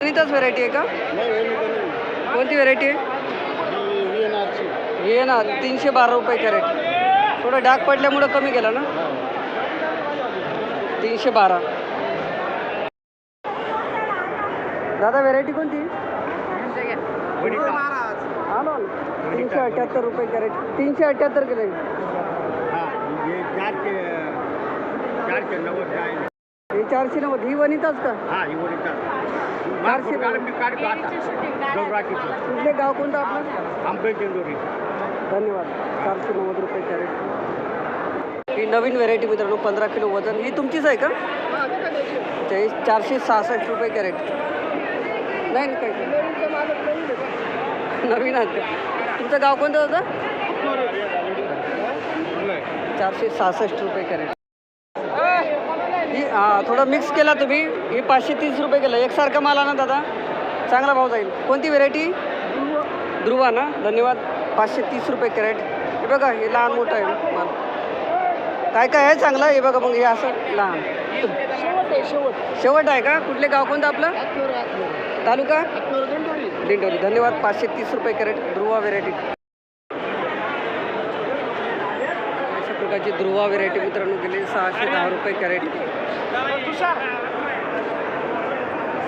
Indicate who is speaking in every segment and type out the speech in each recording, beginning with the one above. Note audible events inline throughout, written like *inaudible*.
Speaker 1: वनिताच variety आहे का? कोणती व्हरायटी आहे? ये ना तीनशे बारा रुपये कॅरेट थोडं डाग पडल्यामुळं कमी केला ना? तीनशे बारा. दादा व्हरायटी कोणती? आलो तीनशे अठ्याहत्तर रुपये कॅरेट तीनशे अठ्याहत्तर केले हे चारशे नव्वद. ही वनिताच का? कुठले गाव कोणतं आपलं? धन्यवाद. चारशे नव्वद रुपये कॅरेट ही नवीन व्हेरायटी मित्रांनो पंधरा किलो वजन. ही तुमचीच आहे का? ते चारशे सहासष्ट रुपये कॅरेट नाही ना काही नवीन आहेत का? तुमचं गाव कोणतं होतं चारशे सहासष्ट रुपये कॅरेट ही हां थोडं मिक्स केला तुम्ही. ही पाचशे तीस रुपये केलं. एकसारखा माल ना दादा. चांगला भाव जाईल. कोणती व्हेरायटी ध्रुवा ना? धन्यवाद. पाचशे तीस रुपये कॅरेट हे बघा हे लहान मोठं आहे माल. काय काय आहे? चांगलं हे बघा मग हे असं लहान. शेवट आहे का? कुठले गाव कोणतं आपलं? तालुका? दिंडोरी. धन्यवाद. पाचशे तीस रुपये कॅरेट ध्रुवा व्हेरायटी अशा प्रकारची ध्रुवा व्हेरायटी मित्रांनो गेली सहाशे दहा रुपये कॅरेट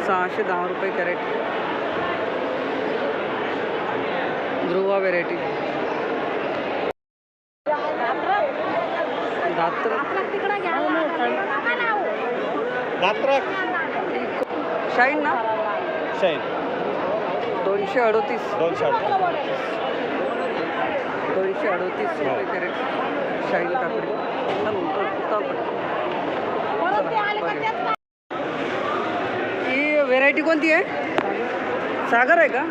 Speaker 1: सहाशे दहा रुपये कॅरेट ध्रुवा व्हेरायटी शाईन ना? दोनशे अडोतीस. दोनशे अडोतीस. रुपये कॅरेट शाईन काकडी. ही व्हेरायटी कोणती आहे सागर आहे का?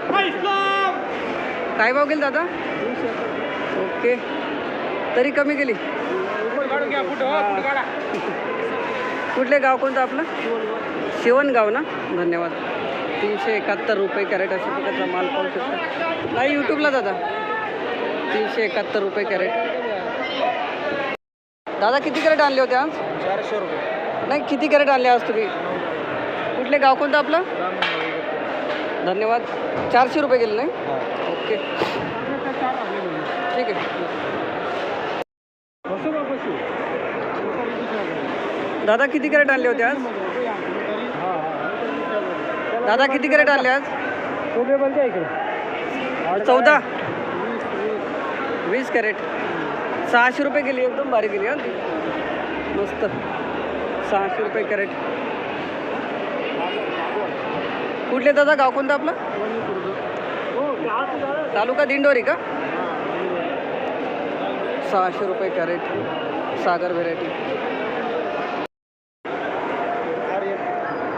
Speaker 1: काय भाव गेली दादा? ओके. तरी कमी गेली कुठले गाव कोणतं आपलं? शिवणगाव ना? धन्यवाद. तीनशे एकाहत्तर रुपये कॅरेट अशा प्रकारचा माल पाहू शकता. नाही यूट्यूबला दादा. तीनशे एकाहत्तर रुपये कॅरेट. दादा किती कॅरेट आणले होते आज?
Speaker 2: चारशे रुपये.
Speaker 1: नाही किती कॅरेट आणले आज तुम्ही? कुठले? गाव कोणतं आपलं? धन्यवाद. चारशे रुपये गेले नाही? ओके. ठीक आहे. दादा किती कॅरेट आणले होते आज? दादा किती कॅरेट आणले आज? चौदा वीस कॅरेट. सहाशे रुपये गेली एकदम भारी गेली हा. ती मस्त. सहाशे रुपये कॅरेट. कुठले दादा? गाव कोणतं आपलं? तालुका दिंडोरी का? सहाशे रुपये crate. Sagar variety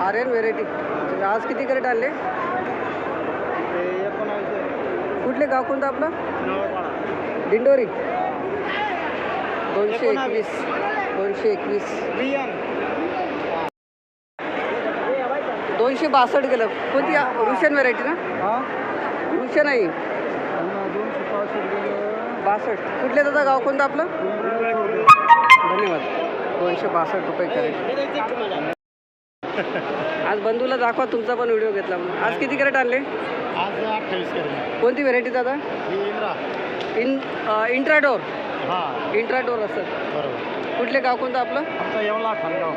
Speaker 1: Aryan variety आज किती कॅरेट आणले? कुठले गाव कोणतं आपलं? दिंडोरी. दोनशे एकवीस. दोनशे एकवीस. दोनशे बासष्ट गेलं. कोणती रुशन व्हेरायटी ना? रुशन आहे बासष्ट कुठले दादा? गाव कोणतं आपलं? धन्यवाद. दोनशे बासष्ट रुपये कॅरेट आज बंधूला दाखवा तुमचा पण व्हिडिओ घेतला म्हणून. आज किती कॅरेट आणले?
Speaker 2: आज अठ्ठावीस करेल
Speaker 1: कोणती व्हेरायटी दादा?
Speaker 2: इंद्रा.
Speaker 1: इन इंट्राडोर.
Speaker 2: हां.
Speaker 1: इंट्राडोर असं.
Speaker 2: बरोबर.
Speaker 1: कुठले गाव कोणतं आपलं?
Speaker 2: आमचा येवला खानगाव.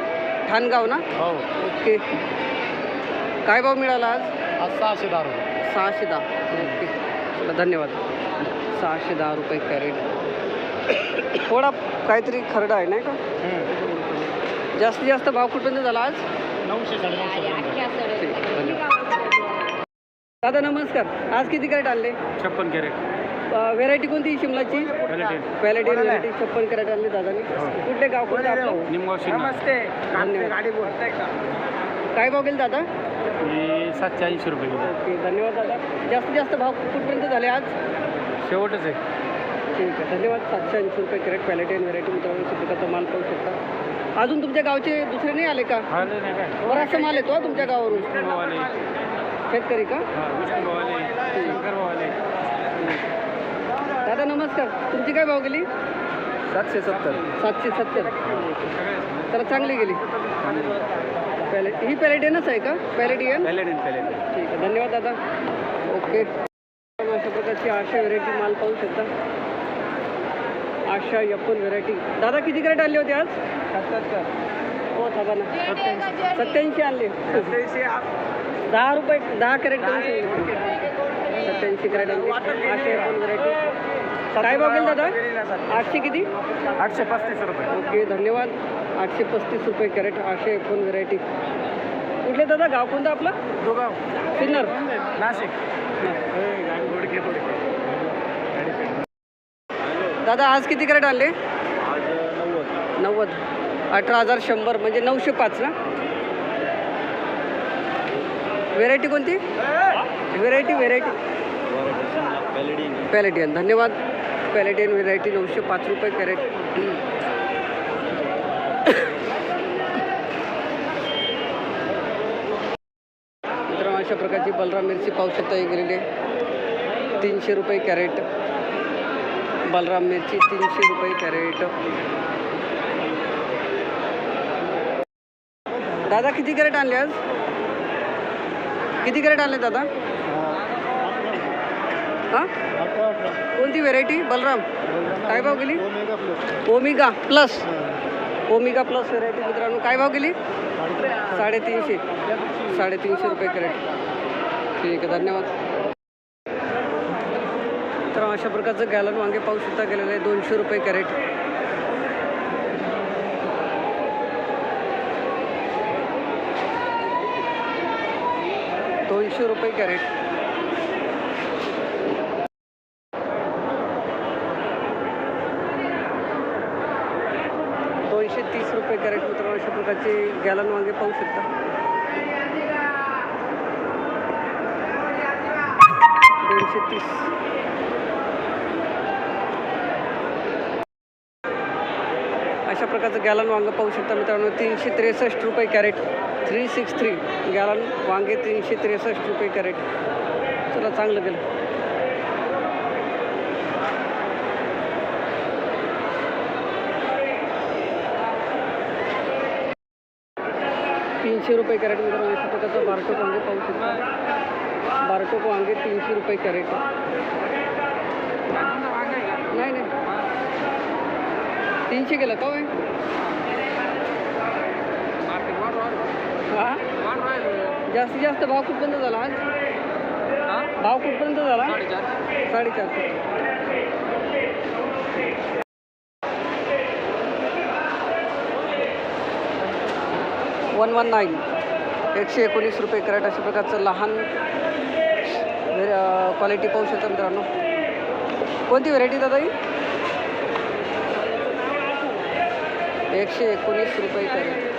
Speaker 1: ठाणगाव ना?
Speaker 2: हो.
Speaker 1: ओके. काय भाव मिळाला आज?
Speaker 2: आज सहाशे दहा रुपये.
Speaker 1: सहाशे दहा. ओके. चला धन्यवाद. सहाशे दहा रुपये कॅरेट. थोडा काहीतरी खरडा आहे नाही का? जास्तीत जास्त भाव कुठपर्यंत झाला आज?
Speaker 2: नऊशे साडेनऊशे
Speaker 1: ठीक धन्यवाद. दादा नमस्कार. आज किती कॅरेट आणले?
Speaker 2: छप्पन कॅरेट.
Speaker 1: व्हेरायटी कोणती शिमलाची?
Speaker 2: क्वालिटी
Speaker 1: क्वालिटी व्हेरायटी छप्पन कॅरेट आणले दादानी. कुठले गाव कोणतं आपलं?
Speaker 2: निमगाव
Speaker 1: नमस्ते. काय भाव गेले दादा?
Speaker 2: ही सातशे ऐंशी रुपये
Speaker 1: ओके धन्यवाद दादा. जास्तीत जास्त भाव कुठपर्यंत झाले आज?
Speaker 2: शेवटच आहे.
Speaker 1: ठीक आहे धन्यवाद. सातशे ऐंशी रुपये कॅरेट क्वालिटी आणि व्हेरायटी मित्रांनो प्रकारचा माल पाहू शकता. अजून तुमच्या गावचे दुसरे नाही आले का?
Speaker 2: हा नाही काय?
Speaker 1: बराचसा माल येतो हा तुमच्या गावावरून. शेतकरी का
Speaker 2: हां विष्णुभावाले शंकरभावाले
Speaker 1: दादा नमस्कार. तुमची काय भाव गेली?
Speaker 2: सातशे सत्तर.
Speaker 1: सातशे सत्तर. तर चांगली गेली. पॅलेट ही पॅलेटियनच आहे का? पॅलेटियन
Speaker 2: पॅलेडिन
Speaker 1: ठीक आहे. धन्यवाद दादा. ओके अशा प्रकारची आशा व्हेरायटी माल पाहू शकता. आशा यप्पन व्हेरायटी दादा किती कॅरेट आणले होते आज? हो थांबा ना. सत्याऐंशी. आणले. दहा रुपये दहा कॅरेट सत्याऐंशी कॅरेट आणले आशा यप्पन व्हेरायटी काय भाव गेला दादा? आठशे किती?
Speaker 2: आठशे पस्तीस रुपये.
Speaker 1: ओके धन्यवाद. आठशे पस्तीस रुपये कॅरेट आठशे एकोण व्हेरायटी. कुठले दादा? गाव कोणतं आपलं?
Speaker 2: दुगाव.
Speaker 1: सिन्नर
Speaker 2: नाशिक.
Speaker 1: दादा आज किती कॅरेट आणले?
Speaker 2: आज नव्वद.
Speaker 1: नव्वद. अठरा हजार शंभर म्हणजे नऊशे पाच ना? व्हेरायटी कोणती? Variety variety.
Speaker 2: पॅलेडिन
Speaker 1: पॅलेटियन धन्यवाद. पॅलेटियन व्हेरायटी नऊशे पाच रुपये कॅरेट. मित्रांनो अशा प्रकारची बलराम मिरची पाहू शकता ही गेलेली तीनशे रुपये कॅरेट. बलराम मिरची तीनशे रुपये कॅरेट. दादा किती कॅरेट आणले आज? किती कॅरेट आणले दादा? हां? कोणती व्हेरायटी बलराम. काय भाव गेली? Omega plus Omega plus variety मित्रांनो. काय भाव गेली? साडेतीनशे. साडेतीनशे रुपये कॅरेट ठीक आहे धन्यवाद. तर अशा प्रकारचं गॅलन वांगे पाऊससुद्धा गेलेलं आहे. दोनशे रुपये कॅरेट दोनशे रुपये कॅरेट दोनशे तीस रुपये कॅरेट मित्रांनो अशा प्रकारचे गॅलन वांगे पाहू शकता. दोनशे तीस. अशा प्रकारचं गॅलन वांगं पाहू शकता मित्रांनो तीनशे त्रेसष्ट रुपये crate. Three six three. Gallon वांगे तीनशे त्रेसष्ट रुपये कॅरेट. चला चांगलं गेलं. तीनशे रुपये कॅरेट मित्रांनो अशा प्रकारचं बारटोक वांगे पाहू शकता. बारटोक वांगे तीनशे रुपये कॅरेट. नाही नाही. तीनशे केलं का होय? हा? जास्तीत जास्त भाव कुठपर्यंत झाला आज? भाव कुठपर्यंत झाला? साडेचारशे. वन वन नाईन एकशे एकोणीस रुपये कॅरेट अशा प्रकारचं लहान क्वालिटी पाहू शकता मित्रांनो. कोणती व्हेरायटी दादा ही? एकशे एकोणीस रुपये कॅरेट.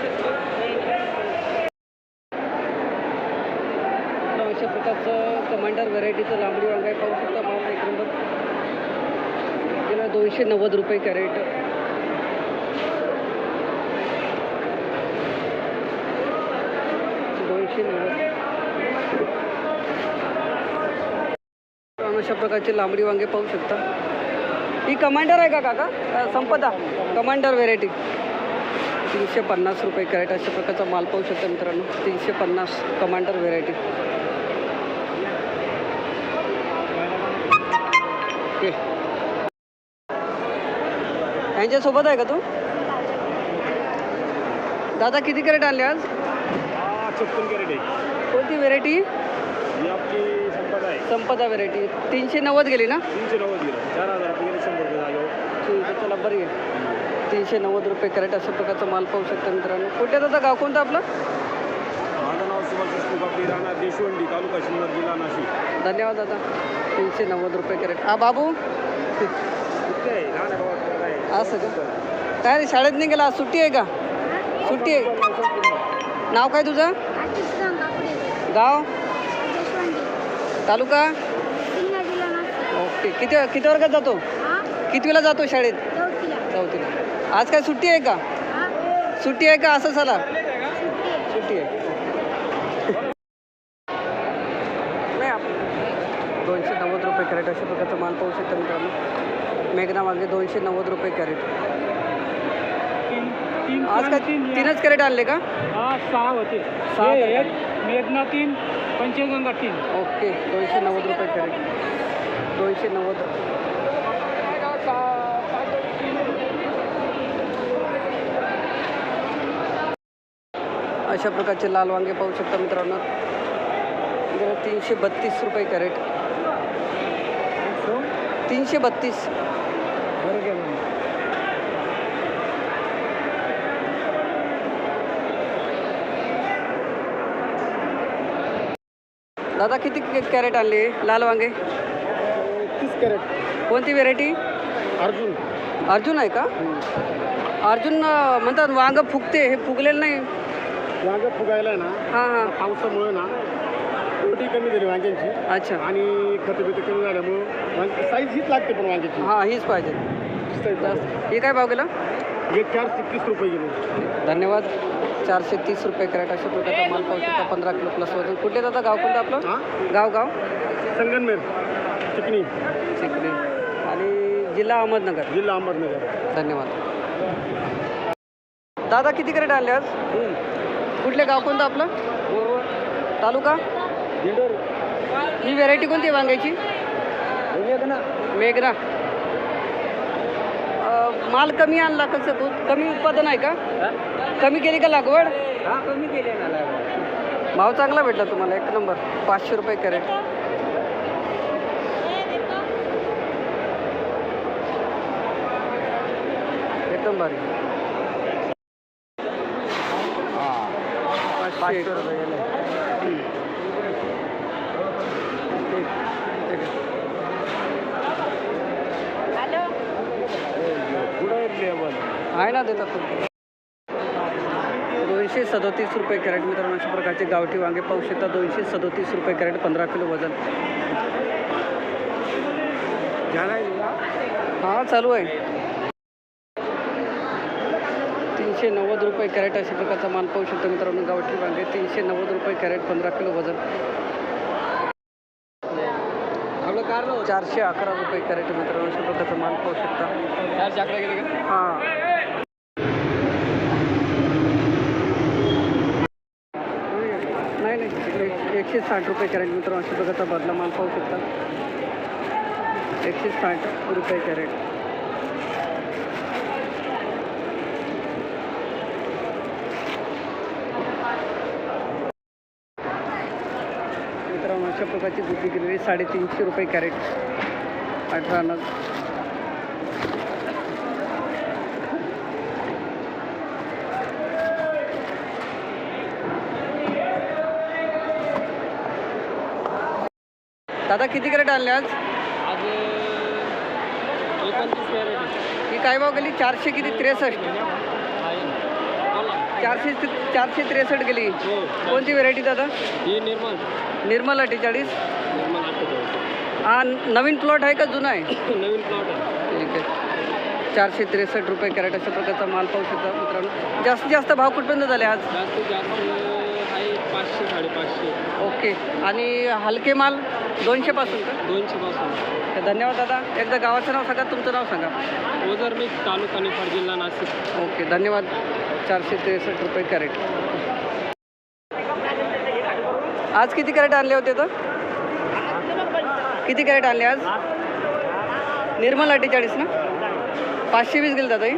Speaker 1: अशा प्रकारचं कमांडर व्हरायटीचं लांबडी वांगाय पाहू शकता. भाव एक नंबर. दोनशे नव्वद रुपये कॅरेट. दोनशे नव्वद अशा प्रकारचे लांबडी वांगे पाहू शकता. ही कमांडर आहे का काका? संपदा. कमांडर व्हेरायटी तीनशे पन्नास रुपये कॅरेट अशा प्रकारचा माल पाहू शकता मित्रांनो. तीनशे पन्नास कमांडर व्हेरायटी ओके. यांच्यासोबत आहे का तू? दादा किती कॅरेट आणले आज?
Speaker 2: कॅरेट आहे
Speaker 1: कोणती व्हेरायटी
Speaker 2: ही आपली संपदा आहे.
Speaker 1: संपदा व्हेरायटी तीनशे नव्वद गेली ना?
Speaker 2: तीनशे नव्वद गेलं. चार हजार रुपये शंभर रुपये जागेवर.
Speaker 1: ठीक आहे चला बरी आहे. तीनशे नव्वद रुपये कॅरेट अशा प्रकारचा माल पाहू शकता मित्रांनो. कुठे दादा? गाव कोणतं आपलं?
Speaker 2: माझं नाव सुभाष देशमुख आपली राहणार देशवंडी तालुका सिन्नर जिल्हा नाशिक.
Speaker 1: धन्यवाद दादा. तीनशे नव्वद रुपये कॅरेट हा बाबू?
Speaker 2: इतके आहे लहान.
Speaker 1: असं का? काय रे शाळेत नाही गेला? आज सुट्टी आहे का? सुट्टी आहे. नाव काय तुझं? गाव? तालुका? ओके. किती किती वर्गात जातो? कितवीला जातो शाळेत? चौथीला. आज काय सुट्टी आहे का? सुट्टी आहे का असं चला सुट्टी आहे. नाही दोनशे नव्वद रुपये कॅरेट अशा प्रकारचा माल पाहू शकता मित्रांनो. मेघना मागे दोनशे नव्वद रुपये कॅरेट. आज काय
Speaker 3: तीन तीन
Speaker 1: तीनच कॅरेट आणले का?
Speaker 3: हा सहा होते.
Speaker 1: सहा
Speaker 3: हे. एक मेघना तीन पंचगंगा तीन.
Speaker 1: ओके दोनशे नव्वद रुपये कॅरेट. दोनशे नव्वद. अशा प्रकारचे लाल वांगे पाहू शकता मित्रांनो. तीनशे बत्तीस रुपये कॅरेट. तीनशे बत्तीस. दादा किती कॅ- कॅरेट आणले? लाल वांगे?
Speaker 2: तीस कॅरेट.
Speaker 1: कोणती व्हेरायटी
Speaker 2: अर्जुन.
Speaker 1: अर्जुन आहे का? अर्जुन म्हणतात वांग फुगते हे फुगलेलं नाही.
Speaker 2: वांगे फुगायला आहे ना
Speaker 1: हां हां.
Speaker 2: पावसामुळे ना रोटी कमी झाली वांग्यांची.
Speaker 1: अच्छा.
Speaker 2: आणि खतं बितं कमी झाल्यामुळं साईज हीच लागते पण वांग्याची.
Speaker 1: हां हीच पाहिजे. हे काय भाव गेला
Speaker 2: एक चारशे तीस रुपये किलो.
Speaker 1: धन्यवाद. चारशे तीस रुपये कॅरेट अशा प्रकारचा माल पाहू शकता पंधरा किलो प्लस वजन. कुठले दादा गाव कोणतं आपलं? गाव गाव?
Speaker 2: संगनमेर चिकणी
Speaker 1: चिखली आणि जिल्हा अहमदनगर.
Speaker 2: जिल्हा अहमदनगर.
Speaker 1: धन्यवाद. दादा किती कॅरेट आणले आज? कुठले गाव कोणतं आपलं? तालुका? ही व्हेरायटी कोणती आहे वांग्याची? मेघना. अं, माल कमी आणला कसं? तो कमी उत्पादन आहे का? कमी केली का लागवड?
Speaker 3: कमी केले ना
Speaker 1: भाव चांगला भेटला तुम्हाला एक नंबर. पाचशे रुपये कॅरेट. एकदम भारी पाचशे रुपये गेले. हम्म. ठीक, ठीक आहे. आहे ना देतात तुम्ही दोनशे सदोतीस रुपये कॅरेट मित्रांनो अशा प्रकारचे गावठी वांगे पाहू शकता दोनशे सदोतीस रुपये कॅरेट पंधरा किलो वजन. हां चालू आहे. तीनशे नव्वद रुपये कॅरेट अशा प्रकारचा माल पाहू शकता मित्रांनो गावठी वांगे तीनशे नव्वद रुपये कॅरेट पंधरा किलो वजन. चारशे अकरा रुपये कॅरेट मित्रांनो अशा प्रकारचा माल पाहू शकता. हां नाही नाही एक- एकशे साठ रुपये कॅरेट मित्रांनो अशा प्रकारचा बदला माल पाहू शकता. एकशे साठ रुपये कॅरेट. मित्रांनो अशा प्रकारची दुधी गेलेली साडेतीनशे रुपये कॅरेट. अठरा नग. दादा किती कॅरेट आणले आज?
Speaker 3: आज एकोणतीस कॅरेट
Speaker 1: ही काय भाव गेली? चारशे किती त्रेसष्ट? चारशे चारशे त्रेसष्ट गेली.
Speaker 3: हो
Speaker 1: कोणती व्हेरायटी दादा?
Speaker 3: ही निर्मल.
Speaker 1: निर्मल अठ्ठेचाळीस. हा नवीन प्लॉट आहे का जुना आहे? *coughs*
Speaker 3: नवीन प्लॉट आहे.
Speaker 1: ठीक आहे. चारशे त्रेसष्ट रुपये कॅरेट अशा प्रकारचा माल पाहू शकता मित्रांनो. जास्तीत जास्त भाव कुठपर्यंत झाले आज?
Speaker 3: जास्तीत जास्त साडेपाचशे.
Speaker 1: ओके. आणि हलके माल दोनशेपासून का?
Speaker 3: दोनशे पासून.
Speaker 1: तर धन्यवाद दादा. एकदा गावाचं नाव सांगा तुमचं नाव सांगा.
Speaker 3: ओझर मिक्स तालुका निफाड जिल्हा नाशिक.
Speaker 1: ओके धन्यवाद. चारशे त्रेसष्ट रुपये कॅरेट. आज किती कॅरेट आणले होते तर किती कॅरेट आणले आज? निर्मल अठ्ठेचाळीस ना? पाचशे वीस गेले दादा ही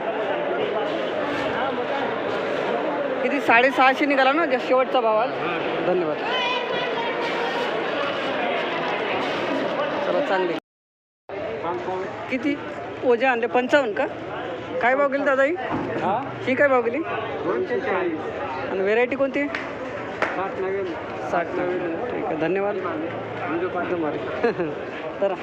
Speaker 1: किती? साडेसहाशे निघाला ना जा शेवटचा भाव आज? धन्यवाद. चला चांगली. किती? ओझे आणले पंचावन्न का? काय भाव गेली दादा ही? ही काय भाव गेली? आणि व्हेरायटी कोणती?
Speaker 2: साठ नवीन
Speaker 1: ठीक आहे धन्यवाद. *laughs* तर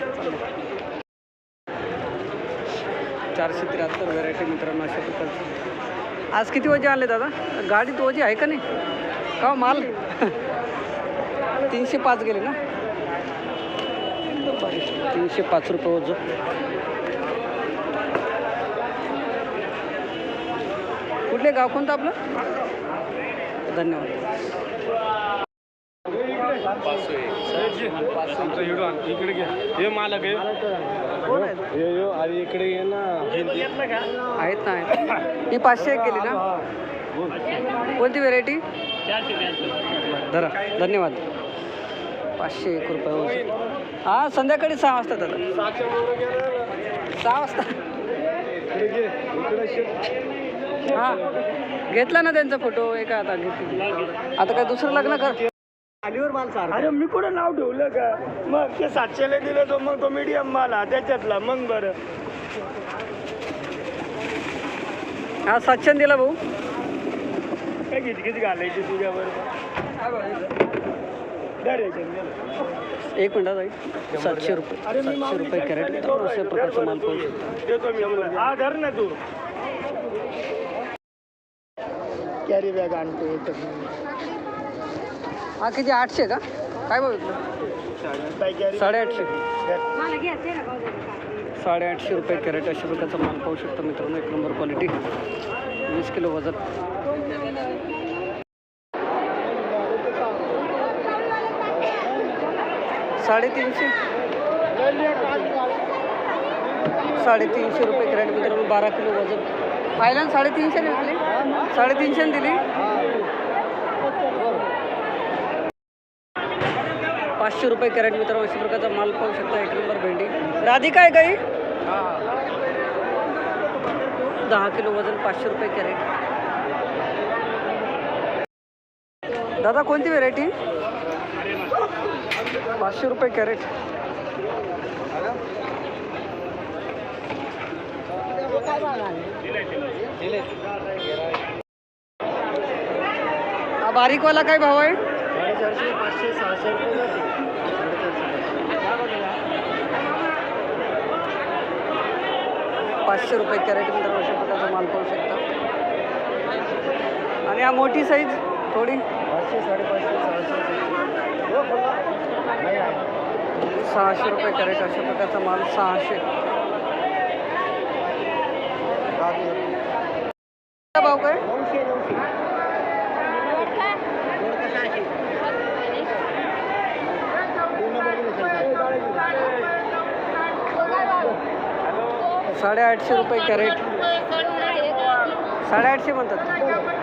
Speaker 1: चारशे त्र्याहत्तर व्हेरायटी मित्रांनो अशा प्रकारची. आज किती वजे आले दादा? गाडीत वजे आहे का नाही? का माल? तीनशे पाच गेले ना? तीनशे पाच रुपये ओझं कुठले गाव कोणतं आपलं? धन्यवाद.
Speaker 2: इकडे घे. हे मालक आहे. आणि इकडे ये ना.
Speaker 1: आहेत ना आहेत. ही पाचशे एक केली ना? कोणती व्हेरायटी धरा धन्यवाद. पाचशे एक रुपये हो. हा संध्याकाळी सहा वाजता दादा सहा वाजता. हा घेतला ना त्यांचा फोटो एका आता घेतली. आता काय दुसरं लग्न कर.
Speaker 4: अरे मी कुठं नाव ठेवलं का? मग ते सातशेला दिलं तो मग तो मीडियम माला त्याच्यातला मग बरं.
Speaker 1: हा सातशे दिला भाऊ.
Speaker 4: काय घालायची दर.
Speaker 1: एक मिनिटात जाईल सातशे रुपये. सातशे रुपये कॅरेट अशा प्रकारचा माल पाहू शकतो.
Speaker 4: हा धर ना तू. कॅरी बॅग आणतो
Speaker 1: हा किती? आठशे का? काय
Speaker 4: कॅरी
Speaker 1: साडेआठशे. साडेआठशे रुपये कॅरेट अशा प्रकारचा माल पाहू शकता मित्रांनो. एक नंबर क्वालिटी. वीस किलो वजन. साडेतीनशे. साडेतीनशे रुपये कॅरेट मित्रांनो बारा किलो वजन. फायनल साडेतीनशे विकली साडेतीनशे दिली. पाचशे रुपये कॅरेट मित्रांनो अशा प्रकारचा माल पाहू शकता. एक नंबर भेंडी. राधिका आहे काही दहा किलो वजन पाचशे रुपये कॅरेट. दादा कोणती व्हेरायटी पाचशे रुपये कॅरेट. हा बारीकवाला काय भाव आहे?
Speaker 4: साडेचारशे पाचशे सहाशे रुपये
Speaker 1: पाचशे रुपये कॅरेट मित्रांनो अशा प्रकारचा माल पाहू शकता. आणि हा मोठी साईज थोडी?
Speaker 4: पाचशे साडेपाचशे सहाशे नाही आहे
Speaker 1: सहाशे रुपये कॅरेट अशा प्रकारचा माल सहाशे. भाव काय? साडेआठशे रुपये कॅरेट. साडेआठशे म्हणतात.